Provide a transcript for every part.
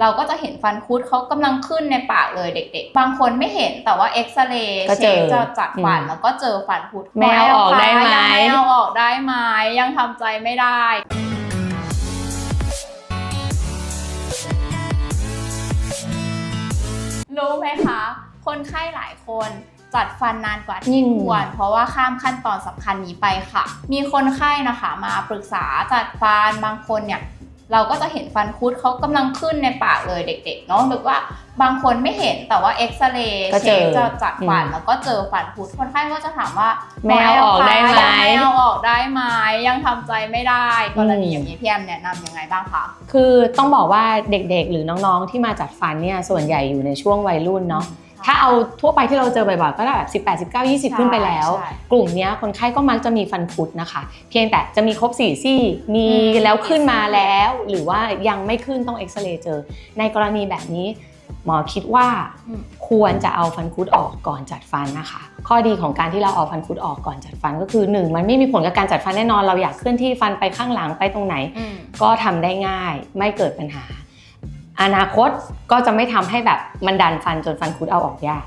เราก็จะเห็นฟันคุดเขากำลังขึ้นในปากเลยเด็ก ๆ บางคนไม่เห็นแต่ว่าเอ็กซเรย์ก็เจอช็คจะจัดฟันอืมแล้วก็เจอฟันคุดไม่เอาออกได้ไหมยังไม่เอาออกได้ไหมยังทำใจไม่ได้รู้ไหมคะ คนไข้หลายคนจัดฟันนานกว่าที่อืมควร เพราะว่าข้ามขั้นตอนสำคัญนี้ไปค่ะ มีคนไข้นะคะ มาปรึกษาจัดฟันบางคนเนี่ย เราก็จะเห็นฟันคุดเขากำลังขึ้นในปากเลยเด็กๆเนาะหรือว่าบางคนไม่เห็นแต่ว่าเอ็กซเรย์ก็เจเช็อคจะจัดฟันอืมแล้วก็เจอฟันคุดคนไข้ก็จะถามว่าไม่เอาออกได้ไหมยังไม่เอาออกได้ไหมยังทำใจไม่ได้กรณีอืมอย่างนี้พี่แอมแนะนำยังไงบ้างคะคือต้องบอกว่าเด็กๆ หรือน้องๆที่มาจัดฟันเนี่ยส่วนใหญ่อยู่ในช่วงวัยรุ่นเนาะ ถ้าเอาทั่วไปที่เราเจอบ่อยๆก็ได้แบบ18 19 20 ขึ้นไปแล้วใช่กลุ่มเนี้ยคนไข้ก็มักจะมีฟันคุดนะคะ เพียงแต่จะมีครบ4ซี่มีอืมแล้วขึ้นมาแล้ว หรือว่ายังไม่ขึ้นต้องเอ็กซเรย์เจอ ในกรณีแบบนี้หมอคิดว่าอืมควรจะเอาฟันคุดออกก่อนจัดฟันนะคะ ข้อดีของการที่เราเอาฟันคุดออกก่อนจัดฟันก็คือหนึ่งมันไม่มีผลกับการจัดฟันแน่นอนเราอยากเคลื่อนที่ฟันไปข้างหลังไปตรงไหนอืมก็ทำได้ง่ายไม่เกิดปัญหา อนาคตก็จะไม่ทำให้แบบมันดันฟันจนฟันคุดเอาออกยาก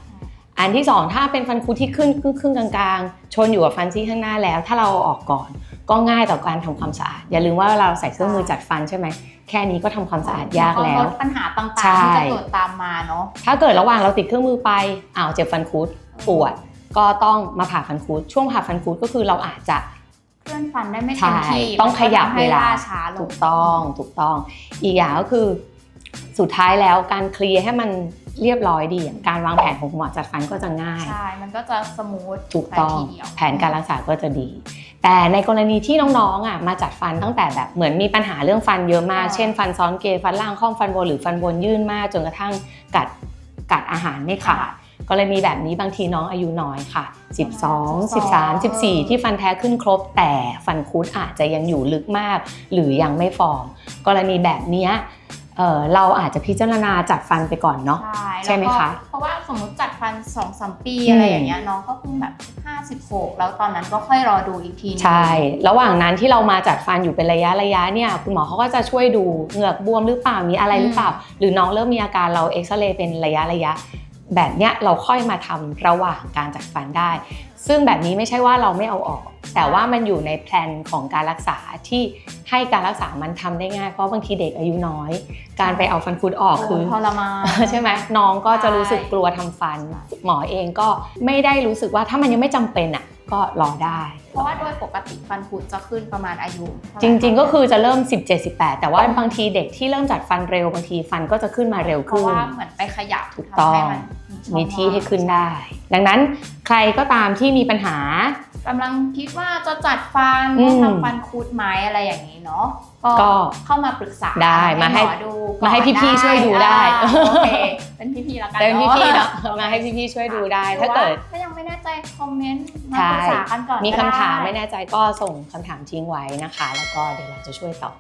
อันที่สองถ้าเป็นฟันคุดที่ขึ้นครึ่งครึ่งๆกลางๆ ชนอยู่กับฟันซี่ข้างหน้าแล้ว ถ้าเราเอาออกก่อนก็ง่ายต่อการทำความสะอาด อย่าลืมว่าเราใส่เครื่องมือจัดฟันใช่ไหม แค่นี้ก็ทำความสะอาดยากแล้วลดปัญหาต่างใช่ๆที่จะเกิดตามมาเนาะถ้าเกิดระหว่างเราติดเครื่องมือไปอ้าวเจ็บฟันคุดปวด ก็ต้องมาผ่าฟันคุดช่วงผ่าฟันคุดก็คือเราอาจจะเคลื่อนฟันได้ไม่เต็มที่ใช่ต้องขยับมันก็ทำให้เวลาล่าช้าลงถูกต้องถูกต้อง อีกอย่างก็คือ สุดท้ายแล้วการเคลียร์ให้มันเรียบร้อยดีอะการวางแผนของคุณหมอจัดฟันก็จะง่าย ใช่ มันก็จะสมูทถูกต้องไปทีเดียวแผนการรักษาก็จะดี แต่ในกรณีที่น้องๆอะมาจัดฟันตั้งแต่แบบเหมือนมีปัญหาเรื่องฟันเยอะมาก เช่นฟันซ้อนเกยฟันล่างค่อมฟันบนหรือฟันบนยื่นมาก จนกระทั่งกัดกัดอาหารไม่ขาดกรณีแบบนี้บางทีน้องอายุน้อยค่ะ 12 13 14 ที่ฟันแท้ขึ้นครบ แต่ฟันคุดอาจจะยังอยู่ลึกมาก หรือยังไม่ฟอร์ม กรณีแบบเนี้ย เอ่อเราอาจจะพิจารณาจัดฟันไปก่อนเนาะ ใช่ใช่ไหมแล้วก็คะเพราะว่าสมมติจัดฟัน2อสมปีอืม อะไรอย่างเงี้ยน้องก็เพิ่งแบบ 56 แล้วตอนนั้นก็ค่อยรอดูอีกทีนึง ใช่ ระหว่างนั้นที่เรามาจัดฟันอยู่เป็นระยะระยะเนี่ยคุณหมอเขาก็จะช่วยดูเหงือกบวมหรือเปล่ามีอะไรหรือเปล่า หรือน้องเริ่มมีอาการเราเอ็กซเรย์เป็นระยะระยะ แบบเนี้ยเราค่อยมาทำระหว่างการจัดฟันได้ ซึ่งแบบนี้ไม่ใช่ว่าเราไม่เอาออก แต่ว่ามันอยู่ในแพลนของการรักษาที่ให้การรักษามันทำได้ง่าย เพราะบางทีเด็กอายุน้อย การไปเอาฟันคุดออกคือโทรมานใช่ไหมน้องก็จะรู้สึกกลัวทำฟัน หมอเองก็ไม่ได้รู้สึกว่าถ้ามันยังไม่จำเป็นอะ ก็รอได้ เพราะว่าโดยปกติฟันคุดจะขึ้นประมาณอายุเท่าไหจริง ๆ ก็คือจะเริ่ม 17 18 แต่ว่าบางทีเด็กที่เริ่มจัดฟันเร็วบางทีฟันก็จะขึ้นมาเร็วเพขึ้ราะนว่าเหมือนไปขยับถูกต้องทำให้นช่องมีที่ให้ขึ้นว่างได้ ดังนั้นใครก็ตามที่มีปัญหากำลังคิดว่าจะจัดฟันอืมทำฟันคุดไหมอะไรอย่างนี้เนาะก็ก็เข้ามาปรึกษาได้มาให้หอดูก่อนมาให้พี่ๆช่วยดูได้อ่าโอเคเป็นพี่ๆแล้วกันเป็นเนาะพี่ๆเนาะมาให้พี่ๆช่วยดูได้ ถ้าเกิดถ้ายังไม่แน่ ใจคอมเมนต์มาใช่ปรึกษากันก่อนมีคำถามก็ด้ไม่แน่ใจก็ส่งคำถามทิ้งไว้นะคะ แล้วก็เดี๋ยวเราจะช่วยตอบ